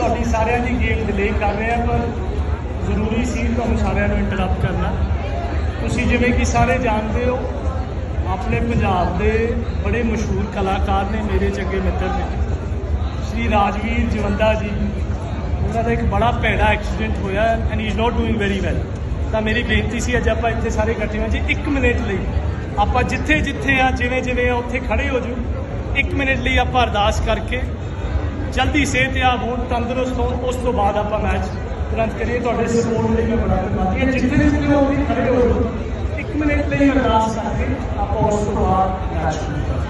ਤੁਹਾਡੀ ਸਾਰਿਆਂ ਦੀ game delay ਕਰ ਰਹੇ ਆ, ਪਰ ਜ਼ਰੂਰੀ ਸੀ ਤੁਹਾਨੂੰ ਸਾਰਿਆਂ ਨੂੰ ਇੰਟਰਰਪਟ ਕਰਨਾ। ਤੁਸੀਂ ਜਿਵੇਂ ਕਿ ਸਾਰੇ ਜਾਣਦੇ ਹੋ, ਆਪਣੇ ਪੰਜਾਬ ਦੇ ਬੜੇ ਮਸ਼ਹੂਰ ਕਲਾਕਾਰ ਨੇ ਮੇਰੇ ਚੰਗੇ ਮਿੱਤਰ ਨੇ। ਸ਼੍ਰੀ ਰਾਜਵੀਰ ਜਵੰਦਾ ਜੀ, ਉਹਨਾਂ ਦਾ ਇੱਕ ਬੜਾ ਭੈੜਾ ਐਕਸੀਡੈਂਟ ਹੋਇਆ and he is not doing very well ਤਾਂ ਮੇਰੀ ਬੇਨਤੀ ਸੀ, ਅੱਜ ਆਪਾਂ ਇੱਥੇ ਸਾਰੇ ਇਕੱਠੇ ਹੋਏ ਜੀ 1 ਮਿੰਟ ਲਈ। ਆਪਾਂ ਜਿੱਥੇ ਜਿੱਥੇ ਆ ਜਿਵੇਂ ਜਿਵੇਂ ਆ, ਉੱਥੇ ਖੜੇ ਹੋ ਜੂ 1 ਮਿੰਟ ਲਈ ਆਪਾਂ ਅਰਦਾਸ ਕਰਕੇ ਜਲਦੀ ਸਿਹਤਯਾਬ ਹੋਣ ਤੰਦਰੁਸਤ ਹੋਣ, ਉਸ ਤੋਂ ਬਾਅਦ ਆਪਾਂ ਮੈਚ ਤੁਰੰਤ ਕਰੀਏ। ਤੁਹਾਡੇ ਸਪੋਰਟ ਲਈ ਮੈਂ ਬੜਾ ਧੰਨਵਾਦੀ ਹਾਂ ਜਿੱਥੇ ਜਿੱਥੇ ਹੋ ਵੀ ਖੜੇ ਹੋ ਜਾਓ। 1 ਮਿੰਟ ਲਈ ਅਰਦਾਸ ਕਰਕੇ ਆਪਾਂ ਉਸ ਤੋਂ ਬਾਅਦ ਮੈਚ ਸ਼ੁਰੂ ਕਰਾਂਗੇ।